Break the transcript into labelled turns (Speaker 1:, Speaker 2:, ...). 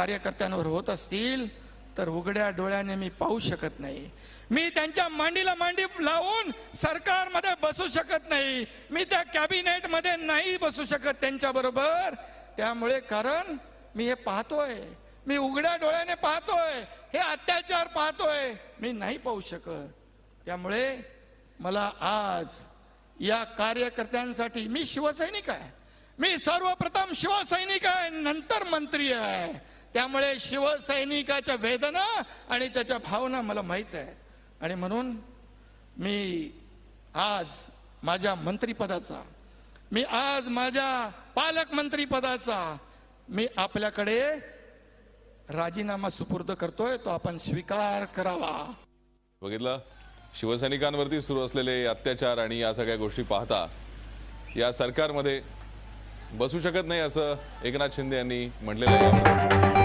Speaker 1: कार्यकर्त्यांवर होत असतील तर उघड्या डोळ्याने मी पाहू शकत नाही. मी त्यांच्या मांडीला मांडी लावून सरकारमध्ये बसू शकत नाही. मी त्या कॅबिनेटमध्ये नाही बसू शकत त्यांच्या बरोबर त्यामुळे कारण मी हे पाहतोय. मी उघड्या डोळ्याने पाहतोय. हे अत्याचार पाहतोय. मी नाही पाहू शकत. त्यामुळे मला आज या कार्यकर्त्यांसाठी मी शिवसैनिक आहे. मी सर्वप्रथम शिवसैनिक आहे. नंतर मंत्री आहे. त्यामुळे शिवसैनिकाच्या वेदना आणि त्याच्या भावना मला माहीत आहे. आणि म्हणून मी आज माझ्या मंत्रिपदाचा मी आज माझ्या पालकमंत्रीपदाचा मी आपल्याकडे राजीनामा सुपूर्द करतोय तो आपण स्वीकार करावा.
Speaker 2: बघितलं? शिवसैनिकांवरती सुरू असलेले अत्याचार आणि या सगळ्या गोष्टी पाहता या सरकारमध्ये बसू शकत नाही असं एकनाथ शिंदे यांनी म्हटलेलं आहे.